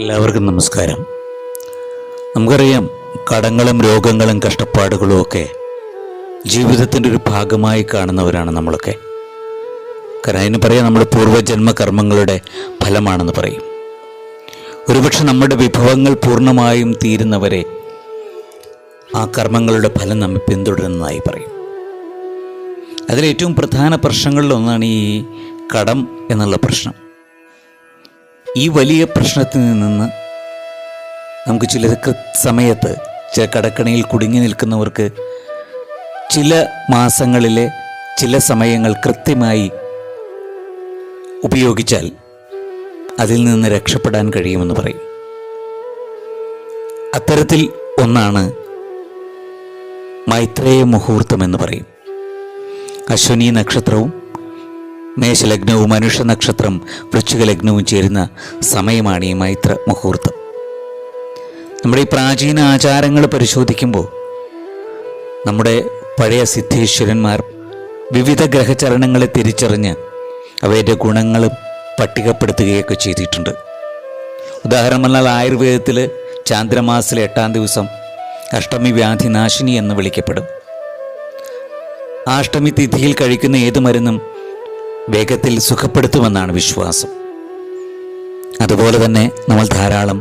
എല്ലാവർക്കും നമസ്കാരം. നമുക്കറിയാം കടങ്ങളും രോഗങ്ങളും കഷ്ടപ്പാടുകളും ഒക്കെ ജീവിതത്തിന്റെ ഒരു ഭാഗമായി കാണുന്നവരാണ് നമ്മളൊക്കെ. കാരണം അതിന് പറയാം നമ്മുടെ പൂർവജന്മ കർമ്മങ്ങളുടെ ഫലമാണെന്ന് പറയും. ഒരുപക്ഷെ നമ്മുടെ വിഭവങ്ങൾ പൂർണമായും തീരുന്നവരെ ആ കർമ്മങ്ങളുടെ ഫലം നമ്മെ പിന്തുടരുന്നതായി പറയും. അതിലേറ്റവും പ്രധാന പ്രശ്നങ്ങളിലൊന്നാണ് ഈ കടം എന്നുള്ള പ്രശ്നം. ഈ വലിയ പ്രശ്നത്തിൽ നിന്ന് നമുക്ക് ചില സമയത്ത് ചില കടക്കണിയിൽ കുടുങ്ങി നിൽക്കുന്നവർക്ക് ചില മാസങ്ങളിലെ ചില സമയങ്ങൾ കൃത്യമായി ഉപയോഗിച്ചാൽ അതിൽ നിന്ന് രക്ഷപ്പെടാൻ കഴിയുമെന്ന് പറയും. അത്തരത്തിൽ ഒന്നാണ് മൈത്രേയ മുഹൂർത്തം എന്ന് പറയും. അശ്വനി നക്ഷത്രവും മേശലഗ്നവും മനുഷ്യ നക്ഷത്രം വൃശ്ചിക ലഗ്നവും ചേരുന്ന സമയമാണ് ഈ മൈത്ര മുഹൂർത്തം. നമ്മുടെ ഈ പ്രാചീന ആചാരങ്ങൾ പരിശോധിക്കുമ്പോൾ നമ്മുടെ പഴയ സിദ്ധേശ്വരന്മാർ വിവിധ ഗ്രഹചരണങ്ങളെ തിരിച്ചറിഞ്ഞ് അവയുടെ ഗുണങ്ങൾ പട്ടികപ്പെടുത്തുകയൊക്കെ ചെയ്തിട്ടുണ്ട്. ഉദാഹരണം പറഞ്ഞാൽ ആയുർവേദത്തിൽ ചാന്ദ്രമാസത്തിലെ എട്ടാം ദിവസം അഷ്ടമി വ്യാധി നാശിനി എന്ന് വിളിക്കപ്പെടും. ആ അഷ്ടമി തിഥിയിൽ കഴിക്കുന്ന ഏത് മരുന്നും വേഗത്തിൽ സുഖപ്പെടുത്തുമെന്നാണ് വിശ്വാസം. അതുപോലെ തന്നെ നമ്മൾ ധാരാളം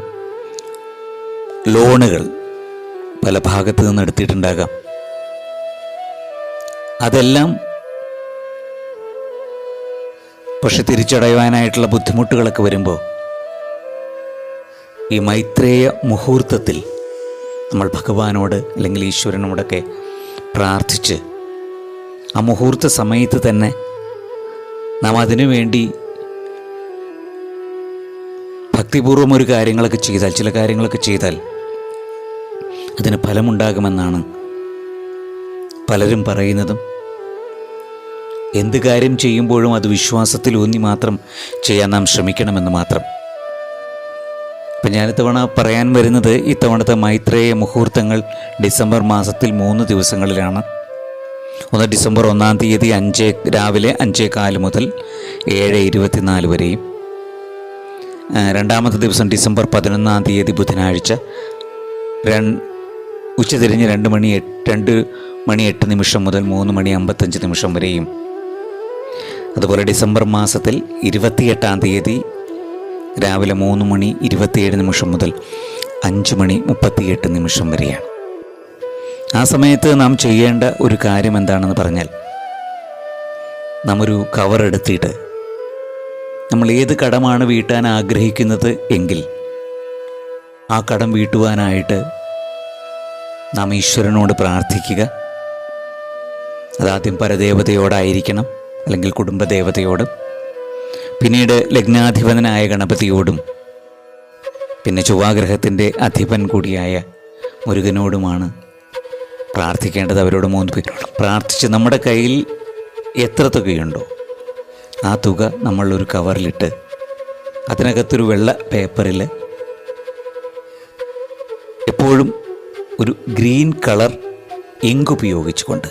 ലോണുകൾ പല ഭാഗത്തു നിന്ന് എടുത്തിട്ടുണ്ടാകാം. അതെല്ലാം പക്ഷെ തിരിച്ചടയുവാനായിട്ടുള്ള ബുദ്ധിമുട്ടുകളൊക്കെ വരുമ്പോൾ ഈ മൈത്രേയ മുഹൂർത്തത്തിൽ നമ്മൾ ഭഗവാനോട് അല്ലെങ്കിൽ ഈശ്വരനോടൊക്കെ പ്രാർത്ഥിച്ച് ആ മുഹൂർത്ത സമയത്ത് തന്നെ നാം അതിനു വേണ്ടി ഭക്തിപൂർവം ഒരു കാര്യങ്ങളൊക്കെ ചെയ്താൽ ചില കാര്യങ്ങളൊക്കെ ചെയ്താൽ അതിന് ഫലമുണ്ടാകുമെന്നാണ് പലരും പറയുന്നതും. എന്ത് കാര്യം ചെയ്യുമ്പോഴും അത് വിശ്വാസത്തിൽ ഊന്നി മാത്രം ചെയ്യാൻ നാം ശ്രമിക്കണമെന്ന് മാത്രം. ഇപ്പം ഞാൻ ഇത്തവണ പറയാൻ വരുന്നത് ഇത്തവണത്തെ മൈത്രേയ മുഹൂർത്തങ്ങൾ ഡിസംബർ മാസത്തിൽ മൂന്ന് ദിവസങ്ങളിലാണ്. ഒന്ന് ഡിസംബർ ഒന്നാം തീയതി അഞ്ച് രാവിലെ അഞ്ചേ കാൽ മുതൽ ഏഴ് ഇരുപത്തിനാല് വരെയും. രണ്ടാമത്തെ ദിവസം ഡിസംബർ പതിനൊന്നാം തീയതി ബുധനാഴ്ച ഉച്ചതിരിഞ്ഞ് രണ്ട് മണി എട്ട് രണ്ട് മണി എട്ട് നിമിഷം മുതൽ മൂന്ന് മണി അമ്പത്തഞ്ച് നിമിഷം വരെയും. അതുപോലെ ഡിസംബർ മാസത്തിൽ ഇരുപത്തിയെട്ടാം തീയതി രാവിലെ മൂന്ന് മണി ഇരുപത്തിയേഴ് നിമിഷം മുതൽ അഞ്ച് മണി മുപ്പത്തിയെട്ട് നിമിഷം വരെയാണ്. ആ സമയത്ത് നാം ചെയ്യേണ്ട ഒരു കാര്യം എന്താണെന്ന് പറഞ്ഞാൽ നാം ഒരു കവർ എടുത്തിട്ട് നമ്മൾ ഏത് കടമാണ് വീട്ടാൻ ആഗ്രഹിക്കുന്നത് എങ്കിൽ ആ കടം വീട്ടുവാനായിട്ട് നാം ഈശ്വരനോട് പ്രാർത്ഥിക്കുക. അതാദ്യം പരദേവതയോടായിരിക്കണം അല്ലെങ്കിൽ കുടുംബദേവതയോടും പിന്നീട് ലഗ്നാധിപതനായ ഗണപതിയോടും പിന്നെ ചൊവ്വാഗ്രഹത്തിന്റെ അധിപൻ കൂടിയായ മുരുകനോടുമാണ് പ്രാർത്ഥിക്കേണ്ടത് അവരോട് മൂന്ന് പേരോട് പ്രാർത്ഥിച്ച് നമ്മുടെ കയ്യിൽ എത്ര തുകയുണ്ടോ ആ തുക നമ്മളൊരു കവറിലിട്ട് അതിനകത്തൊരു വെള്ള പേപ്പറിൽ എപ്പോഴും ഒരു ഗ്രീൻ കളർ ഇങ്ക് ഉപയോഗിച്ചുകൊണ്ട്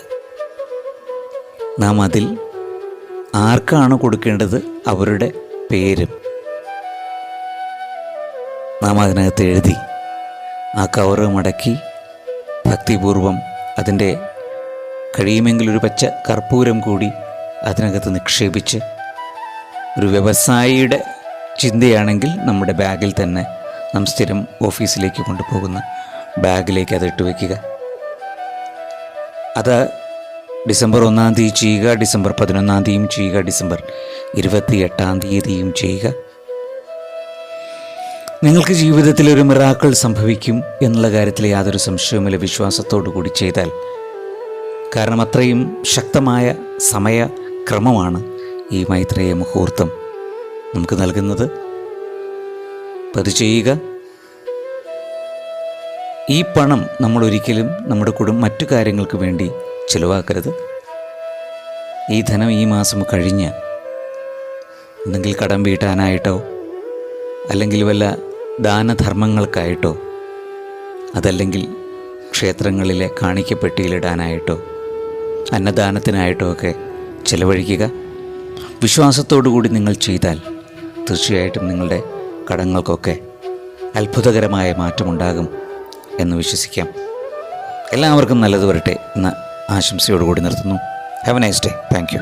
നാം അതിൽ ആർക്കാണ് കൊടുക്കേണ്ടത് അവരുടെ പേരും നാം അതിനകത്ത് എഴുതി ആ കവറ് മടക്കി ഭക്തിപൂർവം അതിന്റെ കഴിയുമെങ്കിൽ ഒരു പച്ച കർപ്പൂരം കൂടി അതിനകത്ത് നിക്ഷേപിച്ച് ഒരു വ്യവസായിയുടെ ചിന്തയാണെങ്കിൽ നമ്മുടെ ബാഗിൽ തന്നെ നാം സ്ഥിരം ഓഫീസിലേക്ക് കൊണ്ടുപോകുന്ന ബാഗിലേക്ക് അത് ഇട്ട് വയ്ക്കുക. അത് ഡിസംബർ ഒന്നാം തീയതി ചെയ്യുക ഡിസംബർ പതിനൊന്നാം തീയതിയും ചെയ്യുക ഡിസംബർ ഇരുപത്തി എട്ടാം തീയതിയും ചെയ്യുക. നിങ്ങൾക്ക് ജീവിതത്തിൽ ഒരു മിറാക്കൾ സംഭവിക്കും എന്നുള്ള കാര്യത്തിൽ യാതൊരു സംശയവുമില്ല വിശ്വാസത്തോടു കൂടി ചെയ്താൽ. കാരണം അത്രയും ശക്തമായ സമയ ക്രമമാണ് ഈ മൈത്രേയ മുഹൂർത്തം നമുക്ക് നൽകുന്നത്. അത് ചെയ്യുക. ഈ പണം നമ്മൾ ഒരിക്കലും നമ്മുടെ കുടുംബ മറ്റു കാര്യങ്ങൾക്ക് വേണ്ടി ചിലവാക്കരുത്. ഈ ധനം ഈ മാസം കഴിഞ്ഞ് എന്തെങ്കിലും കടം വീട്ടാനായിട്ടോ അല്ലെങ്കിൽ വല്ല ദാനധർമ്മങ്ങൾക്കായിട്ടോ അതല്ലെങ്കിൽ ക്ഷേത്രങ്ങളിലെ കാണിക്കപ്പെട്ടിയിലിടാനായിട്ടോ അന്നദാനത്തിനായിട്ടോ ഒക്കെ ചിലവഴിക്കുക. വിശ്വാസത്തോടു കൂടി നിങ്ങൾ ചെയ്താൽ തീർച്ചയായിട്ടും നിങ്ങളുടെ കടങ്ങൾക്കൊക്കെ അത്ഭുതകരമായ മാറ്റമുണ്ടാകും എന്ന് വിശ്വസിക്കാം. എല്ലാവർക്കും നല്ലത് വരട്ടെ എന്ന ആശംസയോടുകൂടി നിർത്തുന്നു. Have a nice day thank you